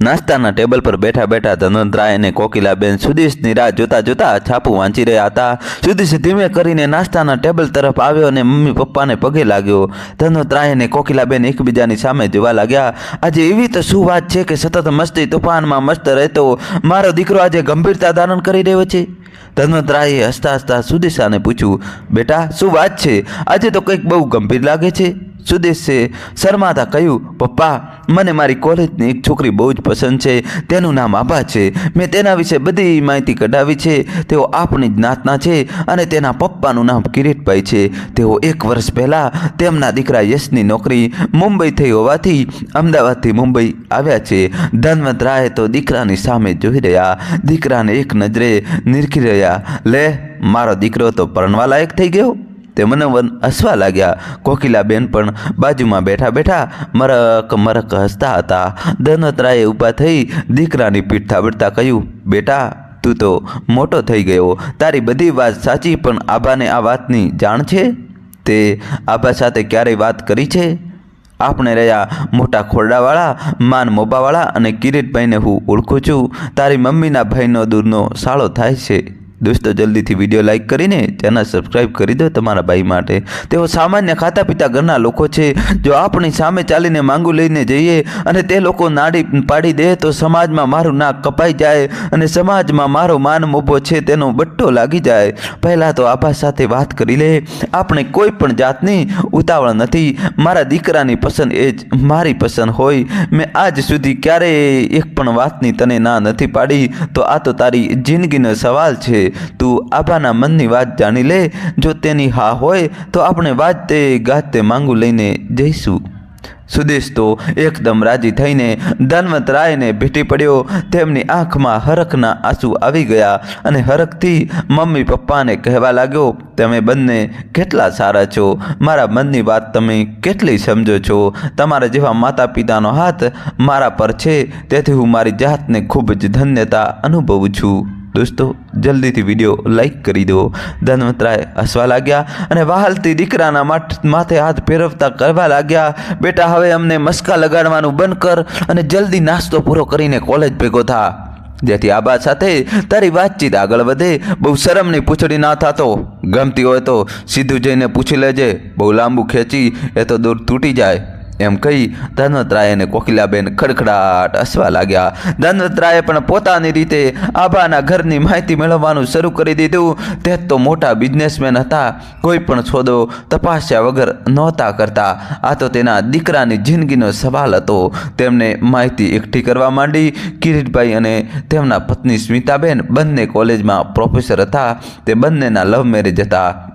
નાસ્તાના table પર બેઠા બેઠા ધનવંતરાય અને કોકિલાબેન સુદેશની રાહ જોતા જોતા છાપું વાંચી રહ્યા હતા. સુદેશ ધીમે કરીને નાસ્તાના ટેબલ તરફ આવ્યો અને મમ્મી પપ્પાને પગે લાગ્યો. ધનવંતરાય અને કોકિલાબેન એકબીજાની સામે જોવા લાગ્યા. આજે એવી તો શું વાત છે કે સતત મસ્તી તોફાનમાં મસ્ત રહેતો? મારો દીકરો આજે ગંભીરતા ધારણ કરી રહ્યો છે. ધનવંતરાયે હસતા હસતા સુદેશાને પૂછ્યું, બેટા, શું વાત છે? આજે તો કંઈક બહુ ગંભીર લાગે છે. સુદેશે શર્માતા કહ્યું, પપ્પા, મને મારી કોલેજની એક છોકરી બહુ જ પસંદ છે. તેનું નામ આભા છે. મેં તેના વિશે બધી માહિતી કઢાવી છે. તેઓ આપણી જ્ઞાતના છે અને તેના પપ્પાનું નામ કિરીટભાઈ છે. તેઓ એક વર્ષ પહેલાં તેમના દીકરા યશની નોકરી મુંબઈ થઈ હોવાથી અમદાવાદથી મુંબઈ આવ્યા છે. ધનવંત રાય તો દીકરાની સામે જોઈ રહ્યા. દીકરાને એક નજરે નિરખી રહ્યા. લે, મારો દીકરો તો પરણવા લાયક થઈ ગયો. તે મનોવન હસવા લાગ્યા. કોકિલાબેન પણ બાજુમાં બેઠા બેઠા મરક મરક હસતા હતા. ધનવતરાયે ઊભા થઈ દીકરાની પીઠ થાબડતા કહ્યું, બેટા, તું તો મોટો થઈ ગયો. તારી બધી વાત સાચી, પણ આભાને આ વાતની જાણ છે? તે આભા સાથે ક્યારેય વાત કરી છે? આપણે રહ્યા મોટા ખોરડાવાળા, માન મોબાવાળા અને કિરીટભાઈને હું ઓળખું છું. તારી મમ્મીના ભાઈનો દૂરનો સાળો થાય છે. દોસ્તો, જલ્દીથી વીડિયો લાઇક કરીને ચેનલ સબસ્ક્રાઈબ કરી દો તમારા ભાઈ માટે. તેઓ સામાન્ય ખાતા પીતા ઘરના લોકો છે. જો આપણી સામે ચાલીને માંગુ લઈને જઈએ અને તે લોકો નાડી પાડી દે તો સમાજમાં મારું નાક કપાઈ જાય અને સમાજમાં મારો માન મોભો છે તેનો બટ્ટો લાગી જાય. પહેલાં તો આભા સાથે વાત કરી લે. આપણે કોઈ પણ જાતની ઉતાવળ નથી. મારા દીકરાની પસંદ એ જ મારી પસંદ હોય. મેં આજ સુધી ક્યારેય એક પણ વાતની તને ના નથી પાડી. તો આ તો તારી જિંદગીનો સવાલ છે. તું આભાના મનની વાત જાણી લે. જો તેની હા હોય, તો આપણે વાતે ગાતે માંગુ લઈને જઈશું. સુદેશ તો એકદમ રાજી થઈને ધનવંતરાયને ભેટી પડ્યો. તેમની આંખમાં હરખના આંસુ આવી ગયા અને હરખથી મમ્મી પપ્પાને કહેવા લાગ્યો, તમે બંને કેટલા સારા છો. મારા મનની વાત તમે કેટલી સમજો છો. તમારા જેવા માતા પિતાનો હાથ મારા પર છે. તેથી હું મારી જાતને ખૂબ જ ધન્યતા અનુભવું છું. દોસ્તો, જલ્દીથી વીડિયો લાઈક કરી દો. ધનવંતરાય હસવા લાગ્યા અને વહાલથી દીકરાના માથ- હાથ ફેરવતા કરવા લાગ્યા. બેટા, હવે અમને મસ્કા લગાડવાનું બંધ કર અને જલ્દી નાસ્તો પૂરો કરીને કોલેજ ભેગો થા. જેથી આ બાત સાથે તારી વાતચીત આગળ વધે. બહુ શરમની પૂછડી ના થતો. ગમતી હોય તો સીધું જઈને પૂછી લેજે. બહુ લાંબુ ખેંચી એ તો દૂર તૂટી જાય. એમ કહી ધનવતરાય અને કોકિલાબેન ખડખડાટ હસવા લાગ્યા. ધનવતરાયે પણ પોતાની રીતે આભાના ઘરની માહિતી મેળવવાનું શરૂ કરી દીધું. તે તો મોટા બિઝનેસમેન હતા. કોઈ પણ સોદો તપાસ્યા વગર નહોતા કરતા. આ તો તેના દીકરાની જિંદગીનો સવાલ હતો. તેમને માહિતી એકઠી કરવા માંડી. કિરીટભાઈ અને તેમના પત્ની સ્મિતાબેન બંને કોલેજમાં પ્રોફેસર હતા. તે બંનેના લવ મેરેજ હતા.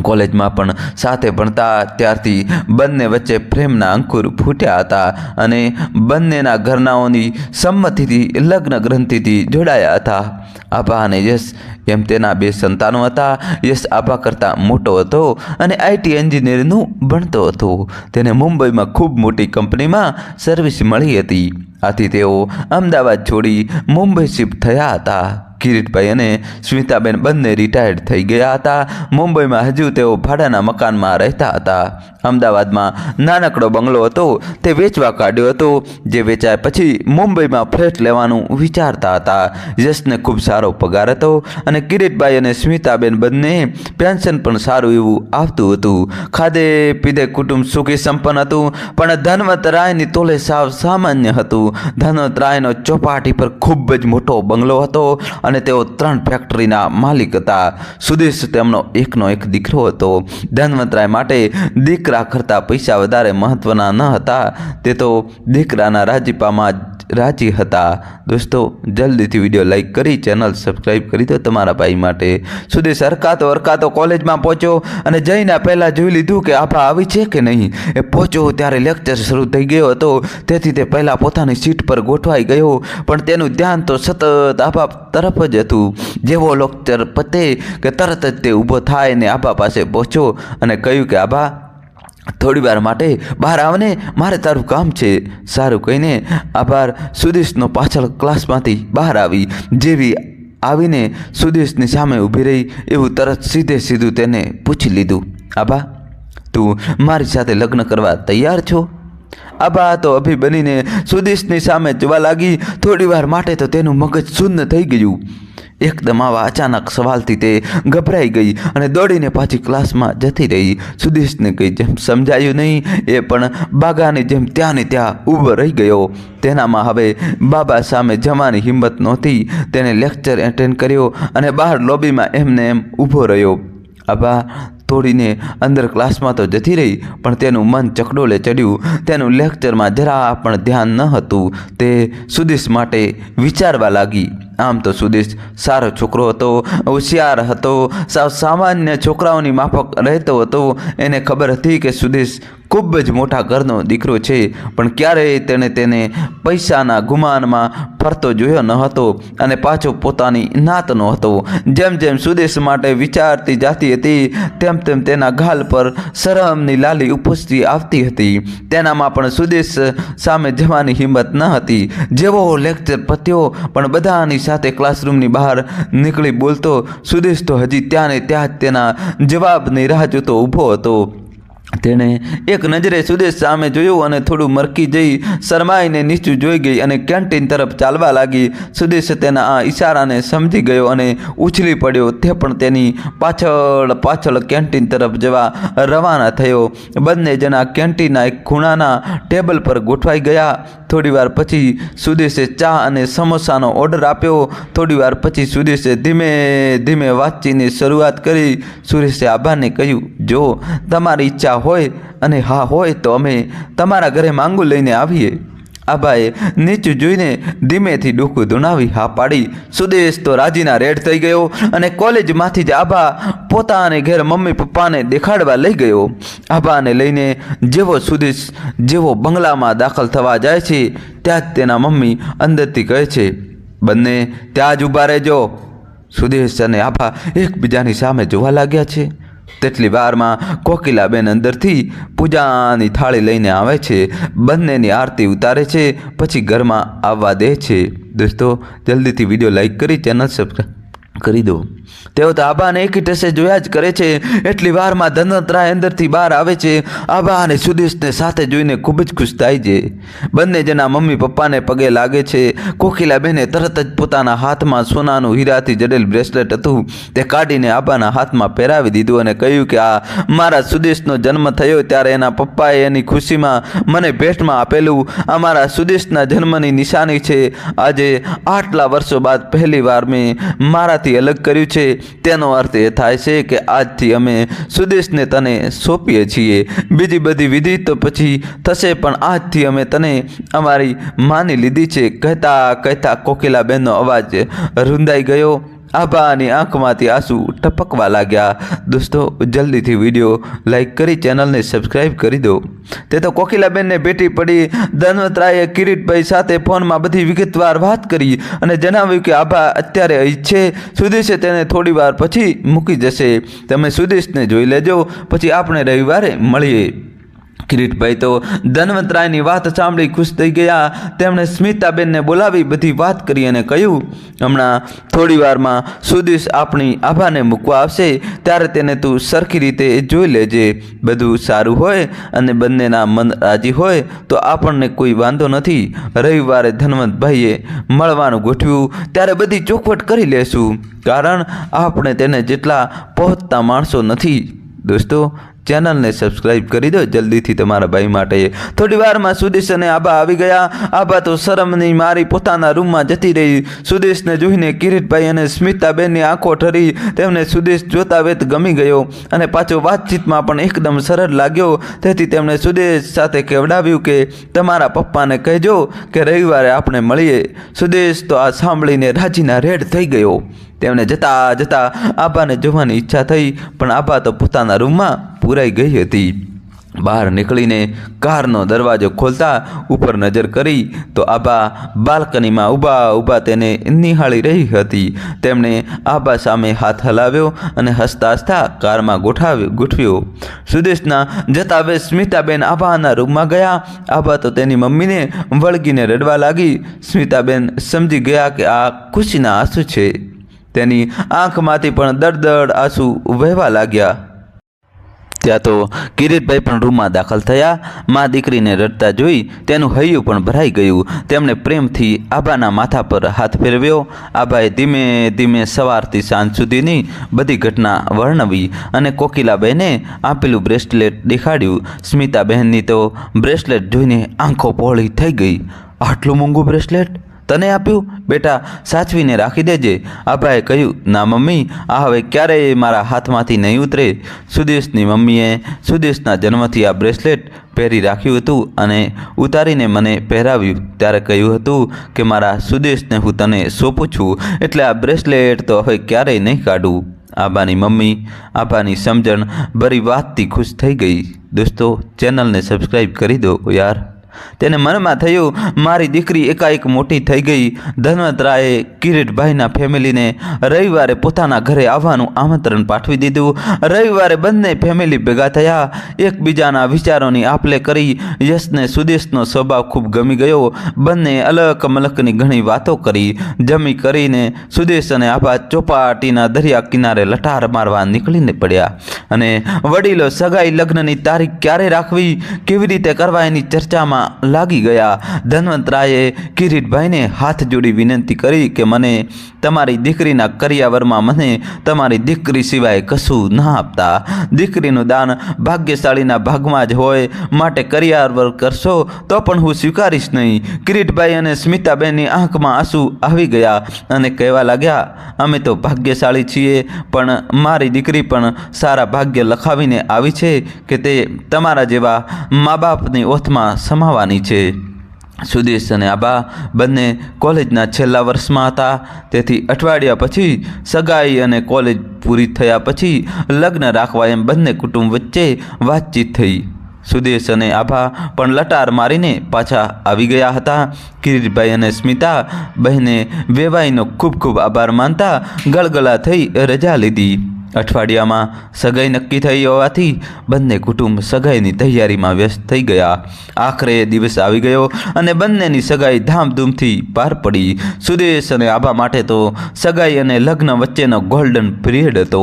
કોલેજમાં પણ સાથે ભણતા ત્યારથી બંને વચ્ચે પ્રેમના અંકુર ફૂટ્યા હતા અને બંનેના ઘરનાઓની સંમતિથી લગ્ન ગ્રંથિથી જોડાયા હતા. આભા અને યશ એમ તેના બે સંતાનો હતા. યશ આભા કરતાં મોટો હતો અને આઈટી એન્જિનિયરનું ભણતો હતો. તેને મુંબઈમાં ખૂબ મોટી કંપનીમાં સર્વિસ મળી હતી. આથી તેઓ અમદાવાદ છોડી મુંબઈ શિફ્ટ થયા હતા. કિરીટભાઈ અને સ્મિતાબેન બંને રિટાયર્ડ થઈ ગયા હતા. મુંબઈમાં હજુ તેઓ ભાડાના મકાનમાં રહેતા હતા. અમદાવાદમાં નાનકડો બંગલો હતો. તે વેચવા કાઢ્યો હતો. જે વેચાય પછી મુંબઈમાં ફ્લેટ લેવાનું વિચારતા હતા. યશને ખૂબ સારો પગાર હતો અને કિરીટભાઈ અને સ્મિતાબેન બંને પેન્શન પણ સારું એવું આવતું હતું. ખાધે પીધે કુટુંબ સુખી સંપન્ન હતું. પણ ધનવંતરાયની તોલે સાવ સામાન્ય હતું. ધનવંતરાયનો ચોપાટી પર ખૂબ જ મોટો બંગલો હતો અને તેઓ ત્રણ ફેક્ટરીના માલિક હતા. સુદેશ તેમનો એકનો એક દીકરો હતો. ધનવંતરાય માટે દીકરા કરતાં પૈસા વધારે મહત્વના ન હતા. તે તો દીકરાના રાજીપામાં રાજી હતા. દોસ્તો, જલ્દીથી વીડિયો લાઈક કરી, ચેનલ સબસ્ક્રાઈબ કરી દો તમારા ભાઈ માટે. સુધી સરકાતો હરકાતો કોલેજમાં પહોંચ્યો અને જઈને પહેલાં જોઈ લીધું કે આભા આવી છે કે નહીં. એ પહોંચ્યો ત્યારે લેક્ચર શરૂ થઈ ગયો હતો. તેથી તે પહેલાં પોતાની સીટ પર ગોઠવાઈ ગયો. પણ તેનું ધ્યાન તો સતત આભા તરફ જ હતું. જેવો લેક્ચર પતે કે તરત જ તે ઊભો થાય ને આભા પાસે પહોંચ્યો અને કહ્યું કે, આભા થોડી વાર માટે બહાર આવને મારે તારું કામ છે. સારું કહીને આભાર. સુદેશનો પાછળ ક્લાસમાંથી બહાર આવી. જેવી આવીને સુદેશની સામે ઊભી રહી. એવું તરત સીધે સીધું તેને પૂછી લીધું. આભા, તું મારી સાથે લગ્ન કરવા તૈયાર છો? આબા તો અભી બનીને સુદેશની સામે જોવા લાગી. થોડી વાર માટે તો તેનું મગજ શૂન્ય થઈ ગયું. એકદમ આવા અચાનક સવાલથી તે ગભરાઈ ગઈ અને દોડીને પાછી ક્લાસમાં જતી રહી. સુદેશને કંઈ જેમ સમજાયું નહીં, એ પણ બાગાની જેમ ત્યાં ને ત્યાં ઊભો રહી ગયો. તેનામાં હવે બાબા સામે જવાની હિંમત નહોતી. તેને લેક્ચર એટેન્ડ કર્યો અને બહાર લોબીમાં એમને એમ ઊભો રહ્યો. આબા તોડીને અંદર ક્લાસમાં તો જતી રહી, પણ તેનું મન ચકડોલે ચડ્યું. તેનું લેક્ચરમાં જરા પણ ધ્યાન ન હતું. તે સુદેશ માટે વિચારવા લાગી. આમ તો સુદેશ સારો છોકરો હતો, હોશિયાર હતો સાવ સામાન્ય છોકરાઓની માફક રહેતો હતો. એને ખબર હતી કે સુદેશ ખૂબ જ મોટા ઘરનો દીકરો છે, પણ ક્યારેય તેણે તેને પૈસાના ગુમાનમાં ફરતો જોયો ન હતો અને પાછો પોતાની નાતનો હતો. જેમ જેમ સુદેશ માટે વિચારતી જાતી હતી, તેમ તેમ તેના ગાલ પર શરમની લાલી ઉપજતી આવતી હતી. તેનામાં પણ સુદેશ સામે જવાની હિંમત ન હતી. જેવો લેક્ચર પત્યો પણ બધાની સાથે ક્લાસરૂમની બહાર નીકળી બોલતો, સુદેશ તો હજી ત્યાં ને ત્યાં તેના જવાબની રાહ જોતો ઊભો હતો. તેણે એક નજરે સુદેશ સામે જોયું અને થોડું મરકી જઈ શરમાઈને નીચું જોઈ ગઈ અને કેન્ટીન તરફ ચાલવા લાગી. સુદેશ તેના આ ઈશારાને સમજી ગયો અને ઉછલી પડ્યો. તે પણ તેની પાછળ પાછળ કેન્ટીન તરફ જવા રવાના થયો. બંને જણા કેન્ટીનના એક ખૂણાના ટેબલ પર ગોઠવાઈ ગયા. થોડીવાર પછી સુદેશે ચા અને સમોસાનો ઓર્ડર આપ્યો. થોડીવાર પછી સુદેશે ધીમે ધીમે વાતચીતની શરૂઆત કરી. સુરેશે આભાને કહ્યું, જો, તમારી ઈચ્છા હોય અને હા હોય તો અમે તમારા ઘરે માંગુ લઈને આવીએ. આભાએ નીચું જોઈને ધીમેથી ડૂકું ધુણાવી હા પાડી. સુદેશ તો રાજીના રેડ થઈ ગયો અને કોલેજમાંથી જ આભા પોતાને ઘેર મમ્મી પપ્પાને દેખાડવા લઈ ગયો. આભાને લઈને જેવો સુદેશ જેવો બંગલામાં દાખલ થવા જાય છે, ત્યાં જ તેના મમ્મી અંદરથી કહે છે, બંને ત્યાં જ ઊભા રહેજો. સુદેશ અને આભા એકબીજાની સામે જોવા લાગ્યા છે. તેટલી વારમાં કોકિલાબેન અંદરથી પૂજાની થાળી લઈને આવે છે, બંનેની આરતી ઉતારે છે, પછી ઘરમાં આવવા દે છે. દોસ્તો, જલ્દીથી વીડિયો લાઈક કરી ચેનલ સબસ્ક્રાઈબ કરી દો. તેઓ તો આભાને એક ટસે જોયા જ કરે છે. એટલી વારમાં ધનવંતરાય અંદરથી બહાર આવે છે. આભા અને સુદેશને સાથે જોઈને ખૂબ જ ખુશ થાય છે. બંને જણા મમ્મી પપ્પાને પગે લાગે છે. કોકિલાબેને તરત જ પોતાના હાથમાં સોનાનું હીરાથી જડેલ બ્રેસલેટ હતું. તે કાઢીને આબાના હાથમાં પહેરાવી દીધું અને કહ્યું કે, આ મારા સુદેશનો જન્મ થયો ત્યારે એના પપ્પાએ એની ખુશીમાં મને ભેટમાં આપેલું. આ મારા સુદેશના જન્મની નિશાની છે. આજે આટલા વર્ષો બાદ પહેલી વાર મેં મારાથી અલગ કર્યું છે. તેનો અર્થ એ થાય છે કે આજથી અમે સુદેશને તને સોંપીએ છીએ. બીજી બધી વિધિ તો પછી થશે, પણ આજથી અમે તને અમારી માની લીધી છે. કહેતા કહેતા કોકિલાબેનનો અવાજ રૂંધાઈ ગયો. આભાની આંખમાંથી આંસુ ટપકવા લાગ્યા. દોસ્તો, જલ્દીથી વીડિયો લાઈક કરી ચેનલને સબસ્ક્રાઈબ કરી દો. તે તો કોકિલાબેનને ભેટી પડી. ધનવતરાયે કિરીટભાઈ સાથે ફોનમાં બધી વિગતવાર વાત કરી અને જણાવ્યું કે આભા અત્યારે અહીં છે સુદેશે તેને થોડી વાર પછી મૂકી જશે. તમે સુદેશને જોઈ લેજો. પછી આપણે રવિવારે મળીએ. કિરીટભાઈ તો ધનવંતરાયની વાત સાંભળી ખુશ થઈ ગયા. તેમણે સ્મિતાબેનને બોલાવી બધી વાત કરી અને કહ્યું, હમણાં થોડી વારમાં સુદેશ આપણી આભાને મૂકવા આવશે. ત્યારે તેને તું સરખી રીતે જોઈ લેજે. બધું સારું હોય અને બંનેના મન રાજી હોય તો આપણને કોઈ વાંધો નથી. રવિવારે ધનવંતભાઈએ મળવાનું ગોઠવ્યું. ત્યારે બધી ચોખવટ કરી લેશું. કારણ આપણે તેને જેટલા પહોંચતા માણસો નથી. દોસ્તો ચેનલને સબસ્ક્રાઈબ કરી દો. જલ્દીથી તમારા ભાઈ માટે થોડી વારમાં સુદેશ અને આબા આવી ગયા. આબા તો શરમની મારી પોતાના રૂમમાં જતી રહી. સુદેશને જોઈને કિરીટભાઈ અને સ્મિતાબેનની આંખો ઠરી. તેમને સુદેશ જોતા વેત ગમી ગયો અને પાછો વાતચીતમાં પણ એકદમ સરળ લાગ્યો. તેથી તેમણે સુદેશ સાથે કહેવડાવ્યું કે, તમારા પપ્પાને કહેજો કે રવિવારે આપણે મળીએ. સુદેશ તો આ સાંભળીને રાજીના રેડ થઈ ગયો. તેમણે જતા જતાં આબાને જોવાની ઈચ્છા થઈ, પણ આબા તો પોતાના રૂમમાં પૂરાઈ ગઈ હતી. બહાર નીકળીને કારનો દરવાજો ખોલતા ઉપર નજર કરી તો આબા બાલ્કનીમાં ઊભા ઊભા તેને નિહાળી રહી હતી. તેમણે આબા સામે હાથ હલાવ્યો અને હસતા હસતા કારમાં ગોઠાવ્યો, ગોઠવ્યો. સુદેશના જતા બે સ્મિતાબેન આબાના રૂમમાં ગયા. આબા તો તેની મમ્મીને વળગીને રડવા લાગી. સ્મિતાબેન સમજી ગયા કે આ ખુશીના આંસુ છે. તેની આંખમાંથી પણ દડ આંસુ વહેવા લાગ્યા. ત્યાં તો કિરીટભાઈ પણ રૂમમાં દાખલ થયા. મા દીકરીને રડતા જોઈ તેનું હૈયું પણ ભરાઈ ગયું. તેમણે પ્રેમથી આભાના માથા પર હાથ ફેરવ્યો. આભાએ ધીમે ધીમે સવારથી સાંજ સુધીની બધી ઘટના વર્ણવી અને કોકિલાબેને આપેલું બ્રેસલેટ દેખાડ્યું. સ્મિતાબહેનની તો બ્રેસલેટ જોઈને આંખો પહોળી થઈ ગઈ. આટલું મોંઘું બ્રેસલેટ તને આપ્યું? બેટા, સાચવીને રાખી દેજે. આભાએ કહ્યું, ના મમ્મી, આ હવે ક્યારેય મારા હાથમાંથી નહીં ઉતરે. સુદેશની મમ્મીએ સુદેશના જન્મથી આ બ્રેસલેટ પહેરી રાખ્યું હતું અને ઉતારીને મને પહેરાવ્યું. ત્યારે કહ્યું હતું કે, મારા સુદેશને હું તને સોંપું છું, એટલે આ બ્રેસલેટ તો હવે ક્યારેય નહીં કાઢું. આબાની મમ્મી આબાની સમજણ, ભરી વાતથી ખુશ થઈ ગઈ. દોસ્તો, ચેનલને સબસ્ક્રાઈબ કરી દો યાર. તેને મનમાં થયું, મારી દીકરી એકાએક મોટી થઈ ગઈ. ધનવંતરાયે કિરીટભાઈના ફેમિલીને રવિવારે પોતાના ઘરે આવવાનું આમંત્રણ પાઠવી દીધું. રવિવારે બંને ફેમિલી ભેગા થયા. એકબીજાના વિચારોની આપલે કરી યશને સુદેશનો સ્વભાવ ખૂબ ગમી ગયો. બંને અલક મલકની ઘણી વાતો કરી. જમી કરીને સુદેશ અને આભા ચોપાટીના દરિયા કિનારે લટાર મારવા નીકળીને પડ્યા. અને વડીલો સગાઈ લગ્નની તારીખ ક્યારે રાખવી? કેવી રીતે કરવા? એની ચર્ચામાં લાગી ગયા. ધનવંતરાયે કિરીટભાઈને હાથ જોડી વિનંતી કરી કે મને તમારી દીકરીના કરિયાવરમાં મને તમારી દીકરી સિવાય કશું ન આપતા. દીકરીનું દાન ભાગ્યશાળીના ભાગમાં જ હોય, માટે કરિયાવર કરશો તો પણ હું સ્વીકારીશ નહીં. કિરીટભાઈ અને સ્મિતાબેનની આંખમાં આંસુ આવી ગયા અને કહેવા લાગ્યા, અમે તો ભાગ્યશાળી છીએ, પણ મારી દીકરી પણ સારા ભાગ્ય લખાવીને આવી છે કે તે તમારા જેવા મા બાપની ઓથમાં સમાવાની છે. સુદેશ અને આબા બંને કોલેજના છેલ્લા વર્ષમાં હતા. તેથી અઠવાડિયા પછી સગાઈ અને કોલેજ પૂરી થયા પછી લગ્ન રાખવા એમ બંને કુટુંબ વચ્ચે વાતચીત થઈ. સુદેશ અને આભા પણ લટાર મારીને પાછા આવી ગયા હતા. કિરીટભાઈ અને સ્મિતા બહેને વેવાઈનો ખૂબ ખૂબ આભાર માનતા ગળગળા થઈ રજા લીધી. અઠવાડિયામાં સગાઈ નક્કી થઈ હોવાથી બંને કુટુંબ સગાઈની તૈયારીમાં વ્યસ્ત થઈ ગયા. આખરે દિવસ આવી ગયો અને બંનેની સગાઈ ધામધૂમથી પાર પડી. સુદેશ અને આભા માટે તો સગાઈ અને લગ્ન વચ્ચેનો ગોલ્ડન પિરિયડ હતો.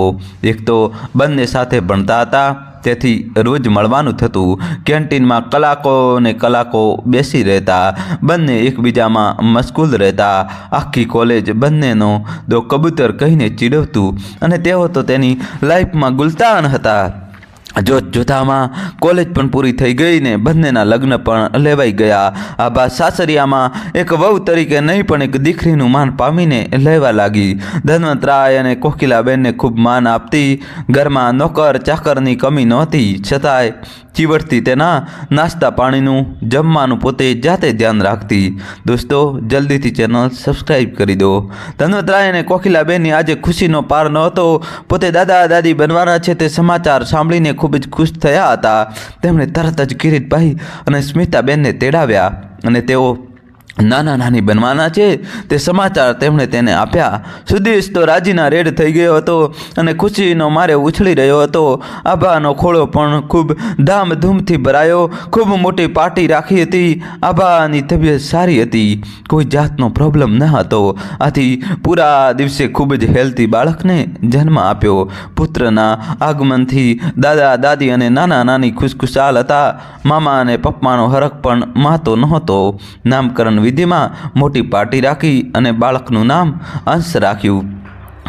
એક તો બંને સાથે ભણતા હતા, તેથી રોજ મળવાનું થતું. કેન્ટીનમાં કલાકો ને કલાકો બેસી રહેતા, બંને એકબીજામાં મશગુલ રહેતા. આખી કોલેજ બંનેનો દો કબૂતર કહીને ચીડવતું અને તેઓ તો તેની લાઈફમાં ગુલતાન હતા. જોત જોતામાં કોલેજ પણ પૂરી થઈ ગઈ ને બંનેના લગ્ન પણ લેવાઈ ગયા. આભા સાસરિયામાં એક વહુ તરીકે નહીં પણ એક દીકરીનું માન પામીને લેવા લાગી. ધનવંતરાય અને કોકિલાબેનને ખૂબ માન આપતી ઘરમાં નોકર ચાકરની કમી નહોતી. છતાંય ચીવડતી તેના નાસ્તા પાણીનું જમવાનું પોતે જાતે ધ્યાન રાખતી. દોસ્તો, જલ્દીથી ચેનલ સબસ્ક્રાઈબ કરી દો. ધનવતરાય અને કોકિલાબેનની આજે ખુશીનો પાર નહોતો પોતે દાદા, દાદી બનવાના છે તે સમાચાર સાંભળીને ખૂબ જ ખુશ થયા હતા. તેમણે તરત જ કિરીટભાઈ અને સ્મિતાબેનને તેડાવ્યા અને તેઓ નાના નાની બનવાના છે. તે સમાચાર તેમણે તેને આપ્યા. સુદેશ તો રાજીના રેડ થઈ ગયો હતો અને ખુશીનો મારે ઉછળી રહ્યો હતો. આભાનો ખોળો પણ ખૂબ ધામધૂમથી ભરાયો. ખૂબ મોટી પાર્ટી રાખી હતી. આભાની તબિયત સારી હતી. કોઈ જાતનો પ્રોબ્લેમ ન હતો. આથી પૂરા દિવસે ખૂબ જ હેલ્ધી બાળકને જન્મ આપ્યો. પુત્રના આગમનથી દાદા, દાદી અને નાના નાની ખુશખુશાલ હતા. મામા અને પપ્પાનો હરખ પણ માતો નહોતો. નામકરણ વિધિમાં મોટી પાર્ટી રાખી અને બાળકનું નામ અંશ રાખ્યું.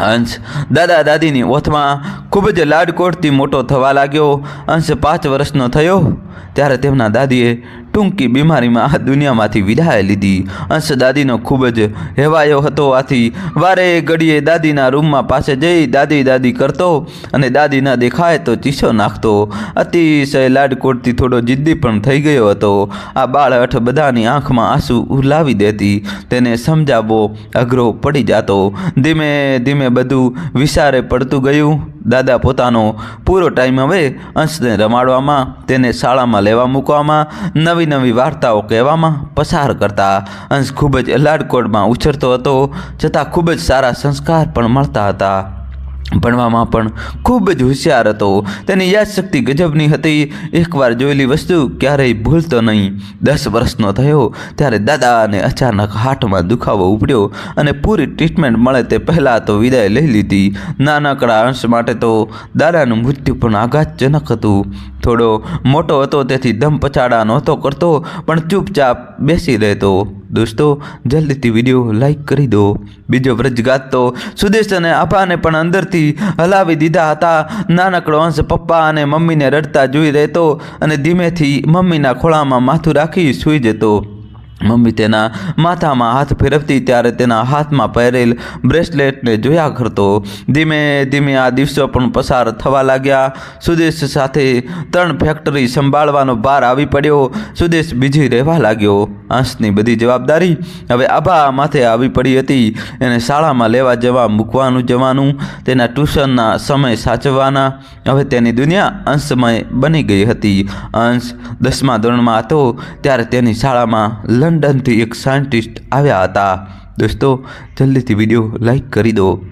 અંશ દાદા દાદીની ઓથમાં ખૂબ જ લાડકોટથી મોટો થવા લાગ્યો. અંશ પાંચ વર્ષનો થયો. ત્યારે તેમના દાદીએ ટૂંકી બીમારીમાં આ દુનિયામાંથી વિદાય લીધી. અંશ દાદીનો ખૂબ જ હેવાયો હતો. આથી વારે ઘડીએ દાદીના રૂમમાં પાસે જઈ દાદી દાદી કરતો અને દાદી ના દેખાય તો ચીસો નાખતો. અતિશય લાડકોટથી થોડો જિદ્દી પણ થઈ ગયો હતો. આ બાળઠ બધાની આંખમાં આંસુ ઉલાવી દેતી. તેને સમજાવવો અઘરો પડી જાતો. ધીમે ધીમે બધું વિસારે પડતું ગયું. દાદા પોતાનો પૂરો ટાઈમ હવે અંશને રમાડવામાં, તેને શાળામાં લેવા મૂકવામાં, નવી નવી વાર્તાઓ કહેવામાં પસાર કરતા. અંશ ખૂબ જ લાડકોડમાં ઉછરતો હતો, છતાં ખૂબ જ સારા સંસ્કાર પણ મળતા હતા. ભણવામાં પણ ખૂબ જ હોશિયાર હતો. તેની યાદશક્તિ ગજબની હતી. એકવાર જોયેલી વસ્તુ ક્યારેય ભૂલતો નહીં. દસ વર્ષનો થયો ત્યારે દાદાને અચાનક હાથમાં દુખાવો ઉપડ્યો અને પૂરી ટ્રીટમેન્ટ મળે તે પહેલાં તો વિદાય લઈ લીધી. નાનકડા અંશ માટે તો દાદાનું મૃત્યુ પણ આઘાતજનક હતું. થોડો મોટો હતો તેથી દમ પછાડા નહોતો કરતો, પણ ચૂપચાપ બેસી રહેતો. દોસ્તો, જલ્દીથી વીડિયો લાઈક કરી દો. બીજો વ્રજગાત તો સુદેશ અને આભાને પણ અંદરથી હલાવી દીધા હતા. નાનકડો અંશ પપ્પા અને મમ્મીને રડતા જોઈ રહેતો અને ધીમેથી મમ્મીના ખોળામાં માથું રાખી સૂઈ જતો. મમ્મી તેના માથામાં હાથ ફેરવતી ત્યારે તેના હાથમાં પહેરેલ બ્રેસલેટને જોયા કરતો. ધીમે ધીમે આ દિવસો પણ પસાર થવા લાગ્યા. સુદેશ સાથે ત્રણ ફેક્ટરી સંભાળવાનો ભાર આવી પડ્યો. સુદેશ બીજી રહેવા લાગ્યો. અંશની બધી જવાબદારી હવે આભા માથે આવી પડી હતી. એને શાળામાં લેવા જવા, મૂકવાનું, જવાનું, તેના ટ્યુશનના સમય સાચવવાના. હવે તેની દુનિયા અંશમય બની ગઈ હતી. અંશ દસમા ધોરણમાં હતો, ત્યારે તેની શાળામાં લંડનથી એક સાયન્ટિસ્ટ આવ્યા હતા. દોસ્તો જલ્દીથી વીડિયો લાઈક કરી દો.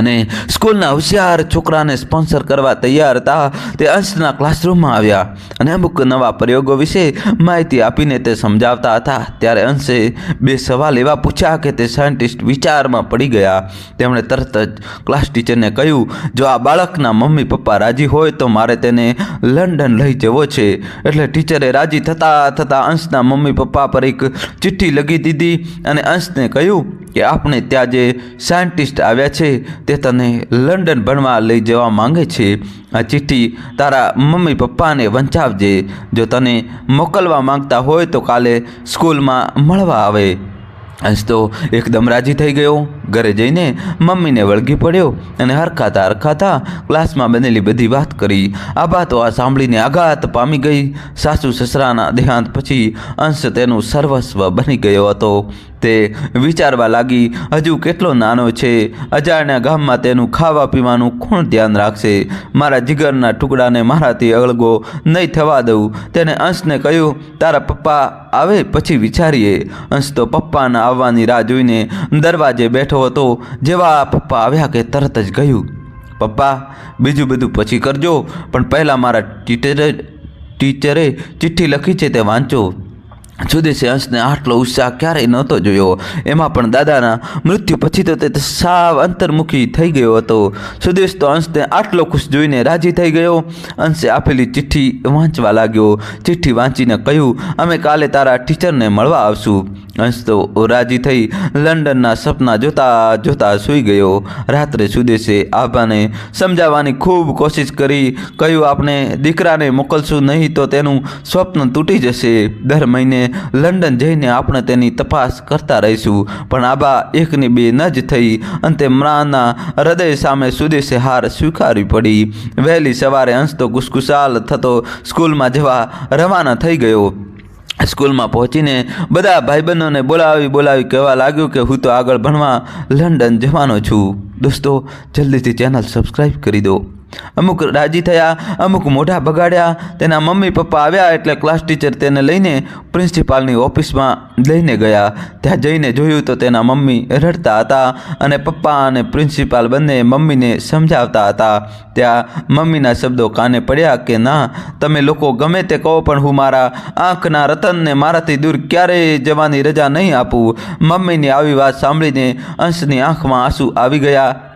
અને સ્કૂલના હોશિયાર છોકરાને સ્પોન્સર કરવા તૈયાર હતા. તે અંશના ક્લાસરૂમમાં આવ્યા અને અમુક નવા પ્રયોગો વિશે માહિતી આપીને તે સમજાવતા હતા. ત્યારે અંશે બે સવાલ એવા પૂછ્યા કે તે સાયન્ટિસ્ટ વિચારમાં પડી ગયા. તેમણે તરત જ ક્લાસ ટીચરને કહ્યું, જો આ બાળકના મમ્મી પપ્પા રાજી હોય તો મારે તેને લંડન લઈ જવો છે. એટલે ટીચરે રાજી થતાં થતાં અંશના મમ્મી પપ્પા પર એક ચિઠ્ઠી લખી દીધી અને અંશને કહ્યું કે આપણે ત્યાં જે સાયન્ટિસ્ટ આવ્યા છે, તે તને લંડન ભણવા લઈ જવા માંગે છે. આ ચિઠ્ઠી તારા મમ્મી પપ્પાને વંચાવજે. જો તને મોકલવા માંગતા હોય તો કાલે સ્કૂલમાં મળવા આવે. અંશ તો એકદમ રાજી થઈ ગયો. ઘરે જઈને મમ્મીને વળગી પડ્યો અને હરખાતા હરખાતા ક્લાસમાં બનેલી બધી વાત કરી. આ તો આ સાંભળીને આઘાત પામી ગઈ. સાસુ સસરાના દેહાંત પછી અંશ તેનું સર્વસ્વ બની ગયો હતો. તે વિચારવા લાગી, હજુ કેટલો નાનો છે. અજાણ્યા ગામમાં તેનું ખાવા પીવાનું કોણ ધ્યાન રાખશે? મારા જીગરના ટુકડાને મારાથી અળગો નહીં થવા દઉં. તેને અંશને કહ્યું, તારા પપ્પા આવે પછી વિચારીએ. અંશ તો પપ્પાના આવવાની રાહ જોઈને દરવાજે બેઠો હતો. જેવા પપ્પા, આવ્યા કે તરત જ ગયું. પપ્પા, બીજું બધું પછી કરજો, પણ પહેલાં મારા ટીચરે ટીચરે ચિઠ્ઠી લખી છે તે વાંચો. સુદેશે અંશને આટલો ઉત્સાહ ક્યારેય નહોતો જોયો. એમાં પણ દાદાના મૃત્યુ પછી તો તે સાવ અંતર્મુખી થઈ ગયો હતો. સુદેશ તો અંશને આટલો ખુશ જોઈને રાજી થઈ ગયો. અંશે આપેલી ચિઠ્ઠી વાંચવા લાગ્યો. ચિઠ્ઠી વાંચીને કહ્યું, અમે કાલે તારા ટીચરને મળવા આવશું. અંશ તો રાજી થઈ લંડનના સપના જોતા જોતા સૂઈ ગયો. રાત્રે સુદેશે આભાને સમજાવવાની ખૂબ કોશિશ કરી, કહ્યું, આપણે દીકરાને મોકલશું, નહીં તો તેનું સ્વપ્ન તૂટી જશે. દર મહિને લંડન જઈને આપણે તેની તપાસ કરતા રહીશું. પણ આબા એકની બે ન જ થઈ. અંતે મ્રાના હૃદય સામે સુદેશે હાર સ્વીકારવી પડી. વહેલી સવારે અંશ તો ગુસગુસાલ થતો સ્કૂલમાં જવા રવાના થઈ ગયો. સ્કૂલમાં પહોંચીને બધા ભાઈબંધોને બોલાવી બોલાવી કહેવા લાગ્યું કે હું તો આગળ ભણવા લંડન જવાનો છું. દોસ્તો, જલ્દીથી ચેનલ સબસ્ક્રાઈબ કરી દો. અમુક રાજી થયા, અમુક મોઢા બગાડ્યા. તેના મમ્મી પપ્પા આવ્યા એટલે ક્લાસ ટીચર તેને લઈને પ્રિન્સિપાલની ઓફિસમાં લઈને ગયા. ત્યાં જઈને જોયું તો તેના મમ્મી રડતા હતા અને પપ્પા અને પ્રિન્સિપાલ બંને મમ્મીને સમજાવતા હતા. ત્યાં મમ્મીના શબ્દો કાને પડ્યા કે ના, તમે લોકો ગમે તે કહો, પણ હું મારા આંખના રતનને મારાથી દૂર ક્યારેય જવાની રજા નહીં આપું. મમ્મીની આવી વાત સાંભળીને અંશની આંખમાં આંસુ આવી ગયા.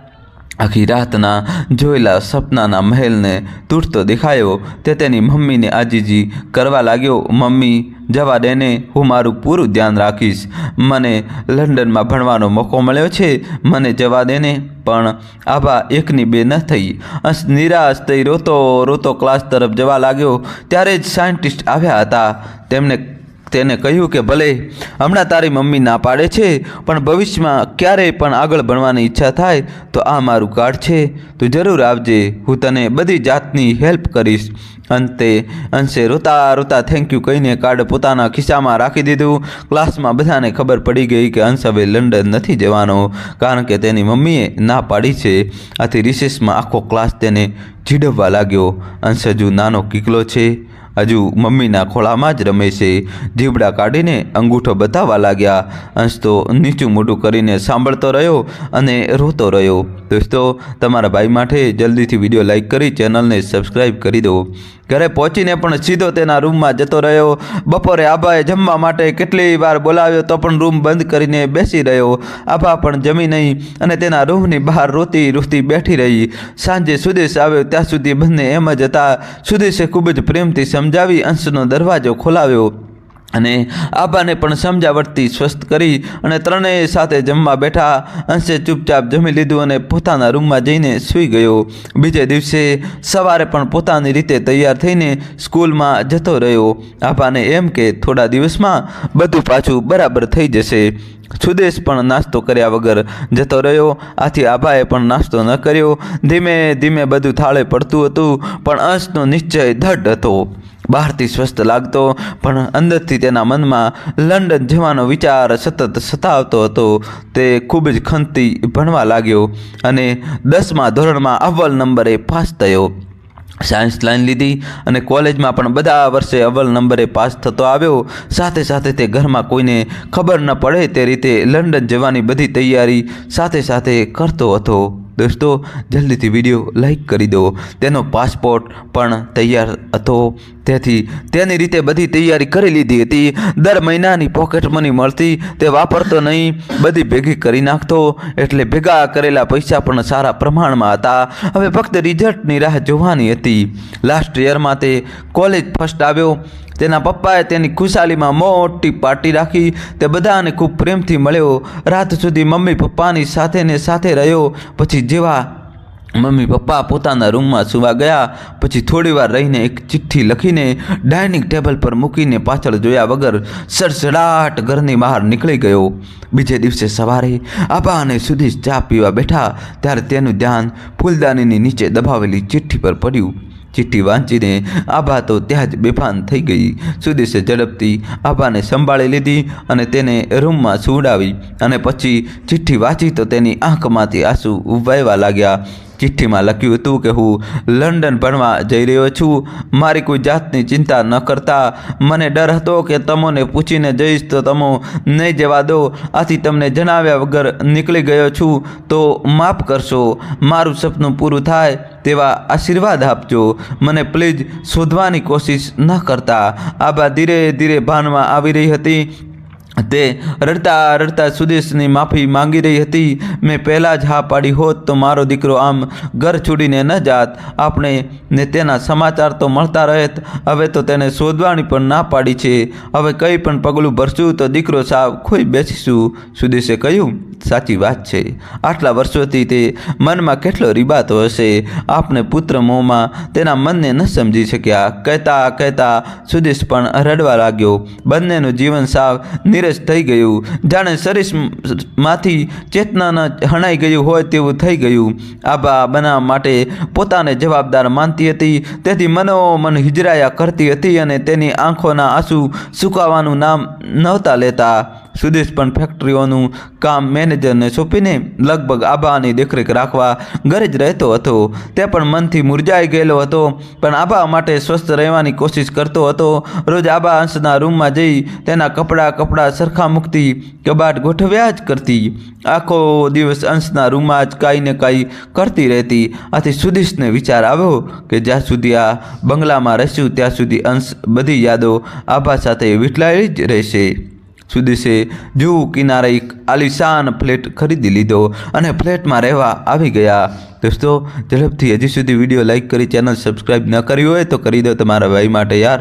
આખી રાતના જોયેલા સપનાના મહેલને તૂટતો દેખાયો. તે તેની મમ્મીને આજીજી કરવા લાગ્યો, મમ્મી, જવા દેને હું મારું પૂરું ધ્યાન રાખીશ. મને લંડનમાં ભણવાનો મોકો મળ્યો છે, મને જવા દેને પણ આભા એકની બે ન થઈ. અંશ નિરાશ થઈ રોતો રોતો ક્લાસ તરફ જવા લાગ્યો. ત્યારે જ સાયન્ટિસ્ટ આવ્યા હતા. તેમને તેને કહ્યું કે, ભલે, હમણાં તારી મમ્મી ના પાડે છે, પણ ભવિષ્યમાં ક્યારેય પણ આગળ ભણવાની ઈચ્છા થાય, તો આ મારું કાર્ડ છે. તું જરૂર આવજે, હું તને બધી જાતની હેલ્પ કરીશ. અંતે, અંશે રોતા રોતા થેન્ક યુ કહીને કાર્ડ પોતાના ખિસ્સામાં રાખી દીધું. ક્લાસમાં બધાને ખબર પડી ગઈ કે અંશ હવે લંડન નથી જવાનો, કારણ કે તેની મમ્મીએ ના પાડી છે. આથી રિસેસમાં આખો ક્લાસ તેને ચીડવવા લાગ્યો. અંશ હજુ નાનો કીકલો છે. હજુ મમ્મીના ખોળામાં જ રમે છે. જીબડા કાઢીને અંગૂઠો બતાવવા લાગ્યા. અંશ તો નીચું મોટું કરીને સાંભળતો રહ્યો અને રોતો રહ્યો. દોસ્તો, તમારા ભાઈ માટે જલ્દીથી વીડિયો લાઈક કરી ચેનલને સબસ્ક્રાઈબ કરી દો. ઘરે પહોંચીને પણ સીધો તેના રૂમમાં જતો રહ્યો. બપોરે આભાએ જમવા માટે કેટલી વાર બોલાવ્યો તો પણ રૂમ બંધ કરીને બેસી રહ્યો. આભા પણ જમી નહીં અને તેના રૂમની બહાર રોતી રોતી બેઠી રહી. સાંજે સુદેશ આવ્યો ત્યાં સુધી બંને એમ જ હતા. સુદેશે ખૂબ જ પ્રેમથી સમજાવી અંશનો દરવાજો ખોલાવ્યો. અને આબાને પણ સમજાવટથી સ્વસ્થ કરી અને ત્રણેય સાથે જમવા બેઠા અંશે ચૂપચાપ જમી લીધું અને પોતાના રૂમમાં જઈને સૂઈ ગયો. બીજે દિવસે સવારે પણ પોતાની રીતે તૈયાર થઈને સ્કૂલમાં જતો રહ્યો. આબાને એમ કે થોડા દિવસમાં બધું પાછું બરાબર થઈ જશે. સુદેશ પણ નાસ્તો કર્યા વગર જતો રહ્યો. આથી આભાએ પણ નાસ્તો ન કર્યો. ધીમે ધીમે બધું થાળે પડતું હતું, પણ અંશનો નિશ્ચય ધડ હતો. બહારથી સ્વસ્થ લાગતો, પણ અંદરથી તેના મનમાં લંડન જવાનો વિચાર સતત સતાવતો હતો. તે ખૂબ જ ખંતી ભણવા લાગ્યો અને દસમા ધોરણમાં અવ્વલ નંબરે પાસ થયો. સાયન્સ લાઈન લીધી અને કોલેજમાં પણ બધા વર્ષે અવ્વલ નંબરે પાસ થતો આવ્યો. સાથે સાથે તે ઘરમાં કોઈને ખબર ન પડે તે રીતે લંડન જવાની બધી તૈયારી સાથે સાથે કરતો હતો. દોસ્તો, જલ્દીથી વીડિયો લાઈક કરી દો. તેનો પાસપોર્ટ પણ તૈયાર હતો. તેથી તેની રીતે બધી તૈયારી કરી લીધી હતી. દર મહિનાની પોકેટ મની મળતી તે વાપરતો નહીં. બધી ભેગી કરી નાખતો. એટલે ભેગા કરેલા પૈસા પણ સારા પ્રમાણમાં હતા. હવે ફક્ત રિઝલ્ટની રાહ જોવાની હતી. લાસ્ટ યરમાં તે કોલેજ ફર્સ્ટ આવ્યો. તેના પપ્પાએ તેની ખુશાલીમાં મોટી પાર્ટી રાખી તે બધાને ખૂબ પ્રેમથી મળ્યો. રાત સુધી મમ્મી પપ્પાની સાથે ને સાથે રહ્યો. પછી જેવા મમ્મી પપ્પા પોતાના રૂમમાં સુવા ગયા. પછી થોડીવાર રહીને એક ચિઠ્ઠી લખીને ડાઇનિંગ ટેબલ પર મૂકીને પાછળ જોયા વગર સડસડાટ ઘરની બહાર નીકળી ગયો. બીજે દિવસે સવારે આબા અને સુધીશ ચા પીવા બેઠા. ત્યારે તેનું ધ્યાન ફૂલદાનીની નીચે દબાવેલી ચિઠ્ઠી પર પડ્યું. ચિઠ્ઠી વાંચીને આભા તો ત્યાં જ બેફાન થઈ ગઈ. સુદેશે ઝડપથી આભાને સંભાળી લીધી અને તેને રૂમમાં સુવડાવી અને પછી ચિઠ્ઠી વાંચી તો તેની આંખમાંથી આંસુ વહેવા લાગ્યા. ચિઠ્ઠીમાં લખ્યું હતું કે હું લંડન ભણવા જઈ રહ્યો છું. મારી કોઈ જાતની ચિંતા ન કરતા. મને ડર હતો કે તમોને પૂછીને જઈશ તો તમો નહીં જવા દો. આથી તમને જણાવ્યા વગર નીકળી ગયો છું. તો માફ કરશો. મારું સપનું પૂરું થાય તેવા આશીર્વાદ આપજો. મને પ્લીઝ શોધવાની કોશિશ ન કરતા. આબા ધીરે ધીરે ભાનમાં આવી રહી હતી. તે રડતા રડતા સુદેશની માફી માંગી રહી હતી. મેં પહેલાં જ હા પાડી હોત તો મારો દીકરો આમ ઘર છોડીને ન જાત. આપણે ને તેના સમાચાર તો મળતા રહેત. હવે તો તેને શોધવાની પણ ના પાડી છે. હવે કંઈ પણ પગલું ભરશું તો દીકરો સાવ ખોઈ બેસીશું. સુદેશે કહ્યું, સાચી વાત છે. આટલા વર્ષોથી તે મનમાં કેટલો રીબાતો હશે. આપને પુત્ર મોંમાં તેના મનને ન સમજી શક્યા. કહેતા કહેતા સુદેશ પણ રડવા લાગ્યો. બંનેનું જીવન સાવ નીરસ થઈ ગયું. જાણે શરીરમાંથી ચેતનાના હણાઈ ગયું હોય તેવું થઈ ગયું. આબા બનાવવા માટે પોતાને જવાબદાર માનતી હતી. તેથી મનોમન હિજરાયા કરતી હતી અને તેની આંખોના આંસુ સુકાવાનું નામ નહોતા લેતા. સુદેશ પણ ફેક્ટરીઓનું કામ મેનેજરને સોંપીને લગભગ આભાની દેખરેખ રાખવા ઘરે જ રહેતો હતો. તે પણ મનથી મુરઝાઈ ગયેલો હતો, પણ આભા માટે સ્વસ્થ રહેવાની કોશિશ કરતો હતો. રોજ આભા અંશના રૂમમાં જઈ તેના કપડાં કપડાં સરખા મૂકતી, કબાટ ગોઠવ્યા જ કરતી. આખો દિવસ અંશના રૂમમાં જ કાંઈ ને કાંઈ કરતી રહેતી. આથી સુદેશને વિચાર આવ્યો કે જ્યાં સુધી આ બંગલામાં રહેશું, ત્યાં સુધી અંશ બધી યાદો આભા સાથે વીંટલાયેલી જ રહેશે. સુદેશે જૂ કિનારે એક આલિશાન ફ્લેટ ખરીદી લીધો અને ફ્લેટમાં રહેવા આવી ગયા. દોસ્તો, ઝડપથી હજી સુધી વીડિયો લાઇક કરી ચેનલ સબસ્ક્રાઈબ ન કરી હોય તો કરી દો તમારા ભાઈ માટે યાર.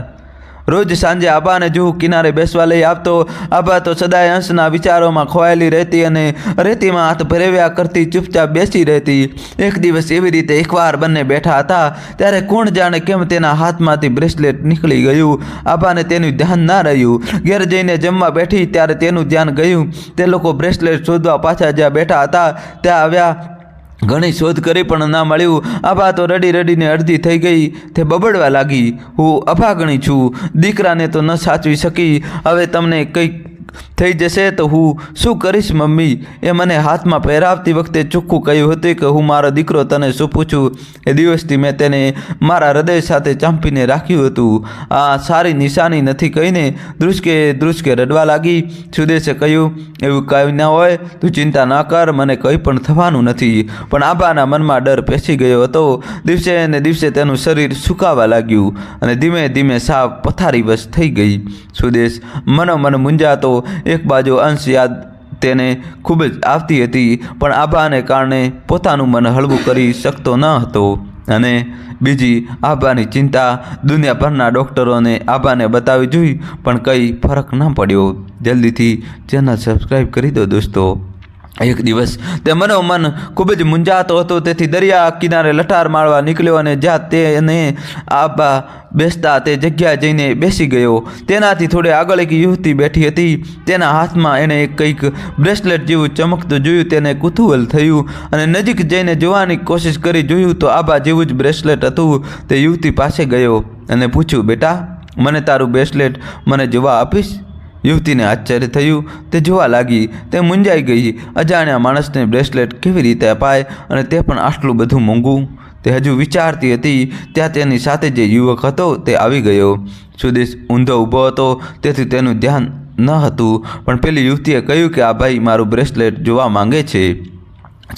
રોજ સાંજે આભાને જૂ કિનારે બેસવા લઈ આવતો. આબા તો સદાય અંશના વિચારોમાં ખોવાયેલી રહેતી અને રેતીમાં હાથ ભરેવ્યા કરતી ચૂપચાપ બેસી રહેતી. એક દિવસ એવી રીતે એકવાર બંને બેઠા હતા, ત્યારે કોણ જાણે કેમ તેના હાથમાંથી બ્રેસલેટ નીકળી ગયું. આબાને તેનું ધ્યાન ના રહ્યું. ઘેર જઈને જમવા બેઠી ત્યારે તેનું ધ્યાન ગયું. તે લોકો બ્રેસલેટ શોધવા પાછા જ્યાં બેઠા હતા, ત્યાં આવ્યા. ઘણી શોધ કરી પણ ના મળ્યું. આભા તો રડી રડીને અડધી થઈ ગઈ. તે બબડવા લાગી. હું અભાગણી છું. દીકરાને તો ન સાચવી શકી. હવે તમને કંઈક થઈ જશે તો હું શું કરીશ, મમ્મી? એ મને હાથમાં પહેરાવતી વખતે ચોખ્ખું કહ્યું હતું કે હું મારો દીકરો તને શું પૂછું? એ દિવસથી મેં તેને મારા હૃદય સાથે ચાંપીને રાખ્યું હતું. આ સારી નિશાની નથી કહીને ધ્રુસકે ધ્રુસકે રડવા લાગી. સુદેશે કહ્યું, એવું કાંઈ ના હોય, તું ચિંતા ના કર, મને કંઈ પણ થવાનું નથી. પણ આભાના મનમાં ડર પેસી ગયો હતો. દિવસે ને દિવસે તેનું શરીર સુકાવા લાગ્યું અને ધીમે ધીમે સાવ પથારીવશ થઈ ગઈ. સુદેશ મનોમન મૂંઝાતો એક બાજુ અંશ યાદ તેને ખૂબ જ આવતી હતી, પણ આભાને કારણે પોતાનું મન હળવું કરી શકતો ન હતો. અને બીજી આભાની ચિંતા દુનિયાભરના ડૉક્ટરોને આભાને બતાવી જોઈ પણ કંઈ ફરક ન પડ્યો. જલ્દીથી ચેનલ સબસ્ક્રાઈબ કરી દો દોસ્તો. એક દિવસ તે મનોમન ખૂબ જ મૂંઝાતો હતો. તેથી દરિયા કિનારે લટાર મારવા નીકળ્યો અને જ્યાં તેને આબા બેસતા તે જગ્યા જઈને બેસી ગયો. તેનાથી થોડે આગળ એક યુવતી બેઠી હતી. તેના હાથમાં એણે એક કંઈક બ્રેસલેટ જેવું ચમકતું જોયું. તેને કુતૂહલ થયું અને નજીક જઈને જોવાની કોશિશ કરી જોયું તો આબા જેવું જ બ્રેસલેટ હતું. તે યુવતી પાસે ગયો અને પૂછ્યું, બેટા, મને તારું બ્રેસલેટ મને જોવા આપીશ? યુવતીને આશ્ચર્ય થયું, તે જોવા લાગી, તે મૂંઝાઈ ગઈ. અજાણ્યા માણસને બ્રેસલેટ કેવી રીતે અપાય અને તે પણ આટલું બધું મોંઘું? તે હજુ વિચારતી હતી, ત્યાં તેની સાથે જે યુવક હતો તે આવી ગયો. સુદેશ ઊંધો ઊભો હતો, તેથી તેનું ધ્યાન ન હતું, પણ પેલી યુવતીએ કહ્યું કે આ ભાઈ મારું બ્રેસલેટ જોવા માંગે છે.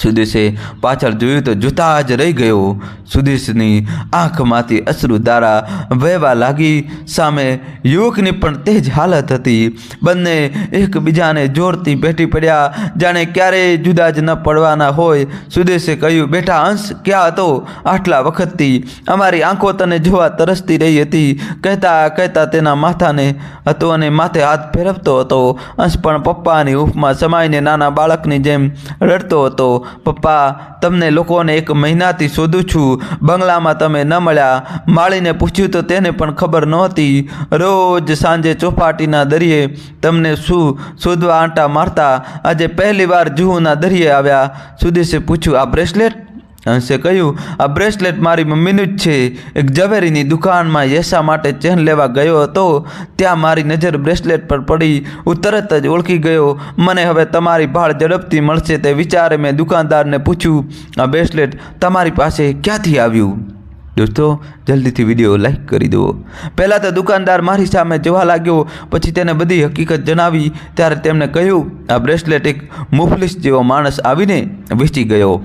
સુદેશે પાછળ જોયું તો જૂતા જ રહી ગયો. સુદેશની આંખમાંથી અશ્રુધારા વહેવા લાગી. સામે યુવકની પણ તે જ હાલત હતી. બંને એકબીજાને જોરથી ભેટી પડ્યા. જાણે ક્યારેય જુદા જ ન પડવાના હોય. સુદેશે કહ્યું, બેટા, અંશ ક્યાં હતો? આટલા વખતથી અમારી આંખો તને જોવા તરસતી રહી હતી. કહેતા કહેતા તેના માથાને હતો અને માથે હાથ ફેરવતો હતો. અંશ પણ પપ્પાની હૂંફમાં સમાઈને નાના બાળકની જેમ રડતો હતો. પપ્પા, તમને લોકોને એક મહિનાથી શોધું છું. બંગલામાં તમે ન મળ્યા. માળીને પૂછ્યું તો તેને પણ ખબર નહોતી. રોજ સાંજે ચોપાટીના દરિયે તમને શું શોધવા આંટા મારતા? આજે પહેલી વાર જુહુના દરિયે આવ્યા. સુદેશે પૂછ્યું, આ બ્રેસલેટ? અંશે કહ્યું, આ બ્રેસલેટ મારી મમ્મીનું જ છે. એક ઝવેરીની દુકાનમાં યશા માટે ચેન લેવા ગયો હતો. ત્યાં મારી નજર બ્રેસલેટ પર પડી. હું તરત જ ઓળખી ગયો. મને હવે તમારી ભાળ ઝડપથી મળશે તે વિચારે મેં દુકાનદારને પૂછ્યું, આ બ્રેસલેટ તમારી પાસે ક્યાંથી આવ્યું? દોસ્તો, જલ્દીથી વીડિયો લાઈક કરી દો. પહેલાં તો દુકાનદાર મારી સામે જોવા લાગ્યો, પછી તેને બધી હકીકત જણાવી. ત્યારે તેમણે કહ્યું, આ બ્રેસલેટ એક મુફલિસ જેવો માણસ આવીને વેચી ગયો.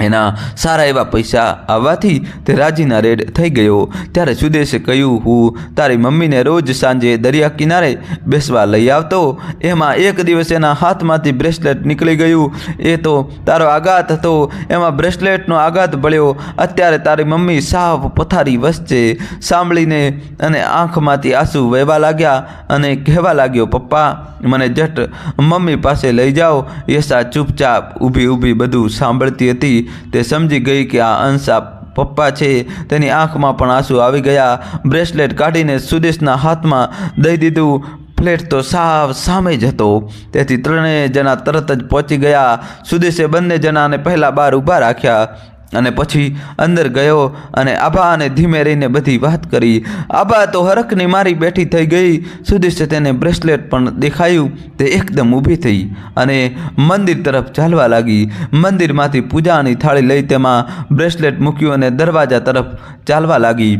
એના સારા એવા પૈસા આવવાથી તે રાજીના રેડ થઈ ગયો. ત્યારે સુદેશે કહ્યું, હું તારી મમ્મીને રોજ સાંજે દરિયા કિનારે બેસવા લઈ આવતો. એમાં એક દિવસ એના હાથમાંથી બ્રેસલેટ નીકળી ગયું. એ તો તારો આઘાત હતો. એમાં બ્રેસલેટનો આઘાત ભળ્યો. અત્યારે તારી મમ્મી સાવ પથારી વચ્ચે સાંભળીને અને આંખમાંથી આંસુ વહેવા લાગ્યા અને કહેવા લાગ્યો, પપ્પા, મને જટ મમ્મી પાસે લઈ જાઓ. યશા ચૂપચાપ ઊભી ઊભી બધું સાંભળતી હતી. તે સમજી ગઈ કે આ અંશા પપ્પા છે. તેની આંખમાં પણ આંસુ આવી ગયા. બ્રેસલેટ કાઢીને સુદેશના હાથમાં દઈ દીધું. ફ્લેટ તો સાવ સામે જ હતો. તેથી ત્રણેય જણા તરત જ પહોંચી ગયા. સુદેશે બંને જણાને પહેલાં બહાર ઊભા રાખ્યા. અને પછી અંદર ગયો અને આભા અને ધીમે રહીને બધી વાત કરી. આભા તો હરખની મારી બેઠી થઈ ગઈ. સુદેશે તેને બ્રેસલેટ પણ દેખાયું. તે એકદમ ઊભી થઈ અને મંદિર તરફ ચાલવા લાગી. મંદિરમાંથી પૂજાની થાળી લઈ તેમાં બ્રેસલેટ મૂક્યું અને દરવાજા તરફ ચાલવા લાગી.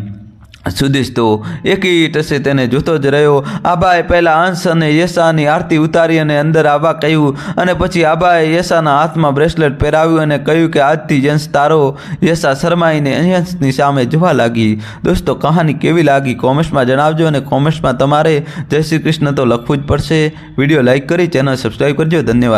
સુદેશ, તો એકી ટસે તેને જોતો જ રહ્યો. આબાએ પહેલાં અંશ અને યશાની આરતી ઉતારી અને અંદર આબા કહ્યું અને પછી આબાએ યશાના હાથમાં બ્રેસલેટ પહેરાવ્યું અને કહ્યું કે આજથી જંશ તારો. યશા શરમાઈને અંશની સામે જોવા લાગી. દોસ્તો, કહાની કેવી લાગી કોમેન્ટ્સમાં જણાવજો અને કોમેન્ટ્સમાં તમારે જય શ્રી કૃષ્ણ તો લખવું જ પડશે. વીડિયો લાઇક કરી, ચેનલ સબસ્ક્રાઈબ કરજો. ધન્યવાદ.